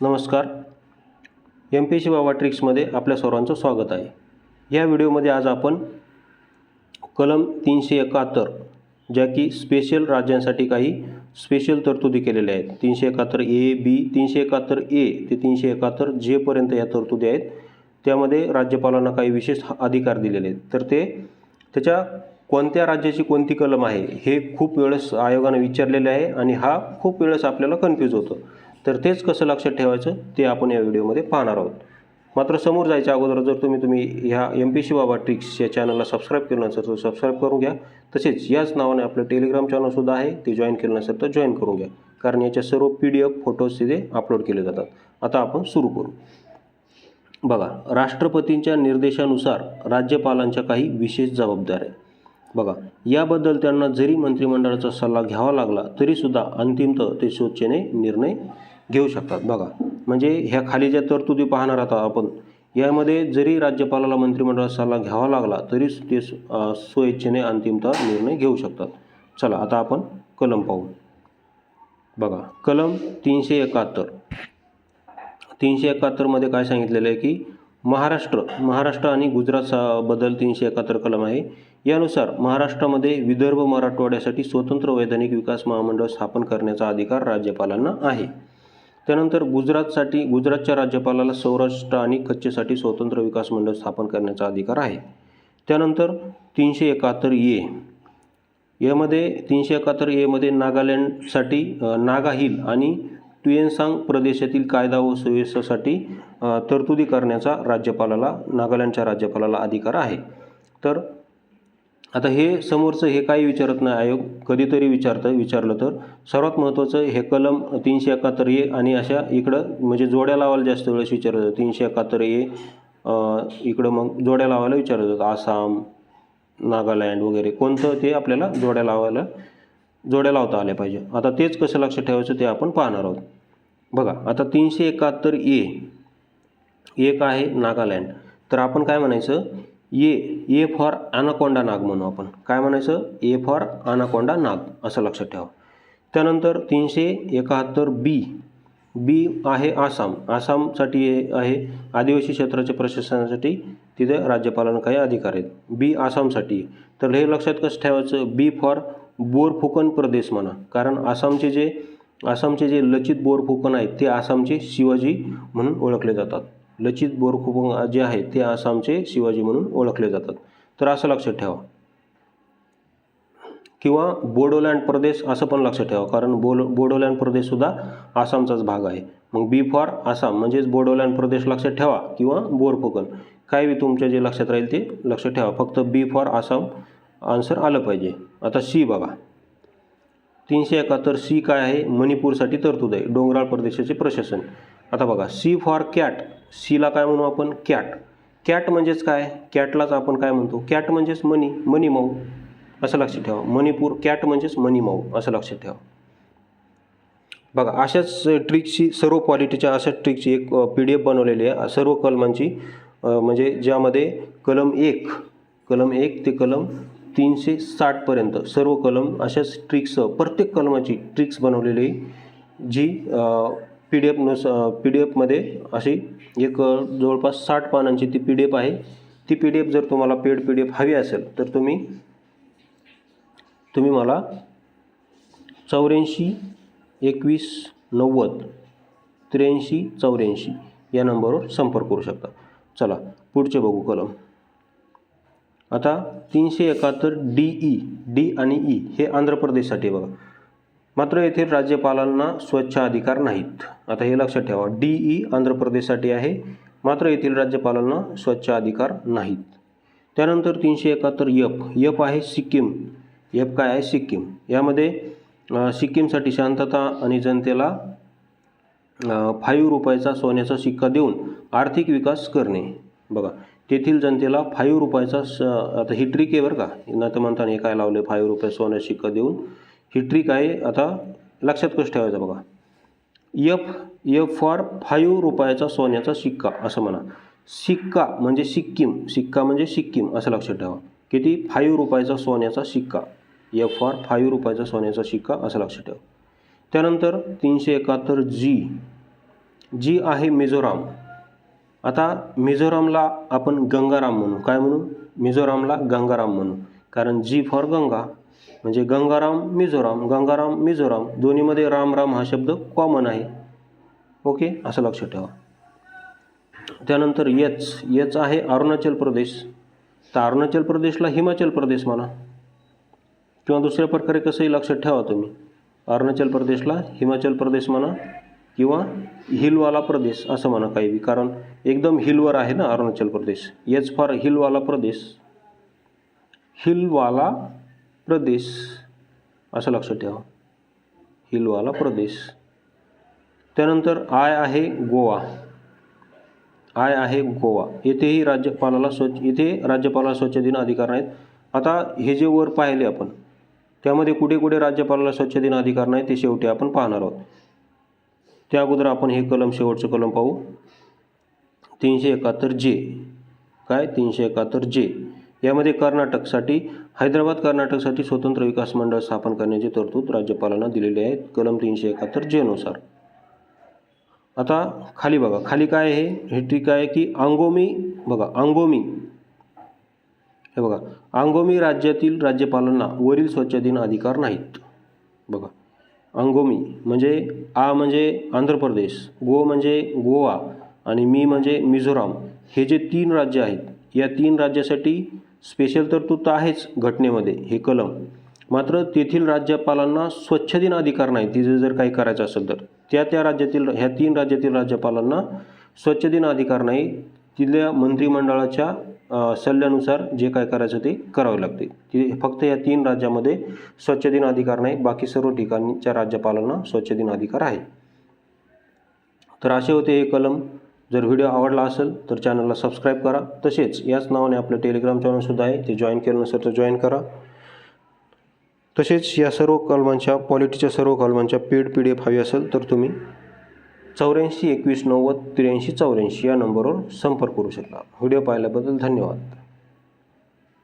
नमस्कार. M P C बाबा ट्रिक्समध्ये आपल्या सर्वांचं स्वागत आहे. या व्हिडिओमध्ये आज आपण कलम तीनशे एकाहत्तर ज्या की स्पेशल राज्यांसाठी काही स्पेशल तरतुदी केलेल्या आहेत. तीनशे एकाहत्तर ए बी तीनशे एकाहत्तर ए ते तीनशे एकाहत्तर जेपर्यंत या तरतुदी आहेत. त्यामध्ये राज्यपालांना काही विशेष अधिकार दिलेले आहेत. तर ते त्याच्या कोणत्या राज्याची कोणती कलम आहे हे खूप वेळेस आयोगानं विचारलेले आहे आणि हा खूप वेळेस आपल्याला कन्फ्यूज होतं. तर तेच कसं लक्षात ठेवायचं ते आपण या व्हिडिओमध्ये पाहणार आहोत. मात्र समोर जायच्या अगोदर जर तुम्ही तुम्ही ह्या M P C Baba tricks या चॅनलला सबस्क्राईब केलं नसेल तर सबस्क्राईब करून घ्या. तसेच याच नावाने आपलं टेलिग्राम चॅनलसुद्धा आहे ते जॉईन केलं नसेल तर जॉईन करून घ्या. कारण याच्या सर्व पी डी एफ फोटोज तिथे अपलोड केले जातात. आता आपण सुरू करू. बघा राष्ट्रपतींच्या निर्देशानुसार राज्यपालांच्या काही विशेष जबाबदाऱ्या. आहेत. बघा याबद्दल त्यांना जरी मंत्रिमंडळाचा सल्ला घ्यावा लागला तरीसुद्धा अंतिमतः ते स्वच्छेने निर्णय घेऊ शकतात. बघा म्हणजे ह्या खाली ज्या तरतुदी पाहणार आता आपण यामध्ये जरी राज्यपालाला मंत्रिमंडळाचा सल्ला घ्यावा लागला तरी ते स्वेच्छेने अंतिमतः निर्णय घेऊ शकतात. चला आता आपण कलम पाहू. बघा कलम तीनशे एकाहत्तर. तीनशे एकाहत्तरमध्ये काय सांगितलेलं आहे की महाराष्ट्र महाराष्ट्र आणि गुजरात सा तीनशे एकाहत्तर कलम आहे. यानुसार महाराष्ट्रामध्ये विदर्भ मराठवाड्यासाठी स्वतंत्र वैधानिक विकास महामंडळ स्थापन करण्याचा अधिकार राज्यपालांना आहे. त्यानंतर गुजरातसाठी गुजरातच्या राज्यपालाला सौराष्ट्र आणि कच्छसाठी स्वतंत्र विकास मंडळ स्थापन करण्याचा अधिकार आहे. त्यानंतर तीनशे एकाहत्तर ए. यामध्ये तीनशे एकाहत्तर एमध्ये नागालँडसाठी नागा हिल आणि ट्युएनसांग प्रदेशातील कायदा व सुव्यवस्थेसाठी तरतुदी करण्याचा राज्यपालाला नागालँडच्या राज्यपालाला अधिकार आहे. तर आता हे समोरचं हे काही विचारत नाही आयोग कधीतरी विचारतं विचारलं तर. सर्वात महत्त्वाचं हे कलम तीनशे एकाहत्तर ए आणि अशा इकडं म्हणजे जोड्या लावायला जास्त वेळेस विचारलं जातं तीनशे एकाहत्तर ए इकडं मग जोड्या लावायला विचारलं जातं आसाम नागालँड वगैरे कोणतं ते आपल्याला जोड्या लावायला जोड्या लावता आल्या पाहिजे. आता तेच कसं लक्षात ठेवायचं ते आपण पाहणार आहोत. बघा आता तीनशे एकाहत्तर ए एक आहे नागालँड. तर आपण काय म्हणायचं? ए ए फॉर अनाकोंडा नाग म्हणू आपण. काय म्हणायचं? ए फॉर अनाकोंडा नाग असं लक्षात ठेवा. त्यानंतर तीनशे एकाहत्तर बी बी आहे आसाम. आसामसाठी हे आहे आदिवासी क्षेत्राच्या प्रशासनासाठी. तिथे राज्यपालांना काही अधिकार आहेत. बी आसामसाठी. तर हे लक्षात कसं ठेवायचं? बी फॉर बोरफुकन प्रदेश म्हणा. कारण आसामचे जे आसामचे जे लचित बोरफुकन आहेत ते आसामचे शिवाजी म्हणून ओळखले जातात. लचित बोरफुकन जे आहेत ते आसामचे शिवाजी म्हणून ओळखले जातात. तर असं लक्षात ठेवा. किंवा बोडोलँड प्रदेश असं पण लक्षात ठेवा कारण बोल बोडोलँड प्रदेशसुद्धा आसामचाच भाग आहे. मग बी फॉर आसाम म्हणजेच बोडोलँड प्रदेश लक्षात ठेवा किंवा बोरफुकन काय बी तुमच्या जे लक्षात राहील ते लक्षात ठेवा. फक्त बी फॉर आसाम आन्सर आलं पाहिजे. आता सी बघा. तीनशे एकाहत्तर सी काय आहे? मणिपूरसाठी तरतूद आहे. डोंगराळ प्रदेशाचे प्रशासन. आता बघा सी फॉर कॅट सीला काय म्हणू आपण? कॅट कॅट म्हणजेच काय? कॅटलाच आपण काय म्हणतो? कॅट म्हणजेच मनी मनी माऊ. असं लक्षात ठेवा. मणिपूर कॅट म्हणजेच मनी माऊ. असं लक्षात ठेवा. बघा अशाच ट्रिकची सर्व क्वालिटीच्या अशाच ट्रिकची एक पी डी एफ बनवलेली आहे. सर्व कलमांची म्हणजे ज्यामध्ये कलम एक कलम एक ते कलम तीनशे साठपर्यंत सर्व कलम अशाच ट्रिक्स प्रत्येक कलमाची ट्रिक्स बनवलेली आहे जी पी डी एफनुस पी डी एफमध्ये अशी एक जवळपास साठ पानांची ती पी डी एफ आहे. ती पी डी एफ जर तुम्हाला पेड पी डी एफ हवी असेल तर तुम्ही तुम्ही मला चौऱ्याऐंशी एकवीस नव्वद त्र्याऐंशी चौऱ्याऐंशी या नंबरवर संपर्क करू शकता. चला पुढचे बघू कलम. आता तीनशे एकाहत्तर डी ई डी आणि ई हे आंध्र प्रदेशसाठी बघा. मात्र येथील राज्यपालांना स्वच्छ अधिकार नाहीत. आता हे लक्षात ठेवा डी ई आंध्र प्रदेशसाठी आहे मात्र येथील राज्यपालांना स्वच्छ अधिकार नाहीत. त्यानंतर तीनशे एकाहत्तर यप यप आहे सिक्कीम. यप काय आहे? सिक्कीम. यामध्ये सिक्कीमसाठी शांतता आणि जनतेला फाईव्ह रुपयाचा सोन्याचा सिक्का देऊन आर्थिक विकास करणे. बघा तेथील जनतेला फाईव्ह रुपयाचा स आता ही ट्रिक आहे बरं का. न तर म्हणताना हे काय लावले फाईव्ह रुपये सोन्याचा शिक्का देऊन ही ट्रिक आहे. आता लक्षात कसं ठेवायचं बघा. यफ यफ फॉर फाईव्ह रुपयाचा सोन्याचा शिक्का असं म्हणा. सिक्का म्हणजे सिक्कीम. सिक्का म्हणजे सिक्कीम असं लक्षात ठेवा. किती? फाईव्ह रुपयाचा सोन्याचा शिक्का एफ फॉर फाईव्ह रुपयाचा सोन्याचा शिक्का असं लक्षात ठेवा. त्यानंतर तीनशे एकाहत्तर जी जी आहे मिझोराम. आता मिझोरामला आपण गंगाराम म्हणू. काय म्हणू? मिझोरामला गंगाराम म्हणू. कारण जी फॉर गंगा म्हणजे गंगाराम मिझोराम गंगाराम मिझोराम दोन्हीमध्ये राम राम हा शब्द कॉमन आहे. ओके? असं लक्षात ठेवा. त्यानंतर यच यच आहे अरुणाचल प्रदेश. तर अरुणाचल प्रदेशला हिमाचल प्रदेश म्हणा. किंवा दुसऱ्या प्रकारे कसंही लक्षात ठेवा तुम्ही. अरुणाचल प्रदेशला हिमाचल प्रदेश म्हणा किंवा हिलवाला प्रदेश असं म्हणा काही बी. कारण एकदम हिलवर आहे ना अरुणाचल प्रदेश. येच फॉर हिलवाला प्रदेश. हिलवाला प्रदेश. असं लक्षात ठेवा. हिलवाला प्रदेश. त्यानंतर आय आहे गोवा. आय आहे गोवा. येथेही राज्यपालाला स्वच्छ इथे राज्यपालाला स्वच्छ दिन अधिकार नाहीत. आता हे जे वर पाहिले आपण त्यामध्ये कुठे कुठे राज्यपालाला स्वच्छ दिन अधिकार नाही ते शेवटी आपण पाहणार आहोत. त्या अगोदर आपण हे कलम शेवटचं कलम पाहू. तीनशे एकाहत्तर जे. काय? तीनशे एकाहत्तर जे. यामध्ये कर्नाटकसाठी हैदराबाद कर्नाटकसाठी स्वतंत्र विकास मंडळ स्थापन करण्याची तरतूद राज्यपालांना दिलेली आहे कलम तीनशे एकाहत्तर जेनुसार आता खाली बघा. खाली काय आहे? हे ठीक आहे की अंगोमी बघा अंगोमी. हे बघा. अंगोमी राज्यातील राज्यपालांना वरील स्वच्छ अधिकार नाहीत. बघा. अंगोमी म्हणजे आ म्हणजे आंध्र प्रदेश गो म्हणजे गोवा आणि मी म्हणजे मिझोराम. हे जे तीन राज्य आहेत या तीन राज्यासाठी स्पेशल तरतूद तर आहेच घटनेमध्ये हे कलम. मात्र तेथील राज्यपालांना स्वच्छ दिन अधिकार नाही तिथे जर काही करायचं असेल तर. त्या त्या राज्यातील ह्या तीन राज्यातील राज्यपालांना स्वच्छ दिन अधिकार नाही तिथल्या मंत्रिमंडळाच्या सल्ल्यानुसार जे काय करायचं ते करावे लागते. ते फक्त या तीन राज्यामध्ये स्वच्छ दिन अधिकार नाही बाकी सर्व ठिकाणच्या राज्यपालांना स्वच्छ दिन अधिकार आहे. तर असे होते हे कलम. जर व्हिडिओ आवडला असेल तर चॅनलला सबस्क्राईब करा. तसेच याच नावाने आपलं टेलिग्राम चॅनलसुद्धा आहे ते जॉईन केलं नसेल तर जॉईन करा. तसेच या सर्व कलमांच्या पॉलिटीच्या सर्व कलमांच्या पेड पी डी एफ हवी असेल तर तुम्ही चौऱ्याऐंशी एकवीस नव्वद त्र्याऐंशी चौऱ्याऐंशी या नंबरवर संपर्क करू शकता. व्हिडिओ पाहिल्याबद्दल धन्यवाद.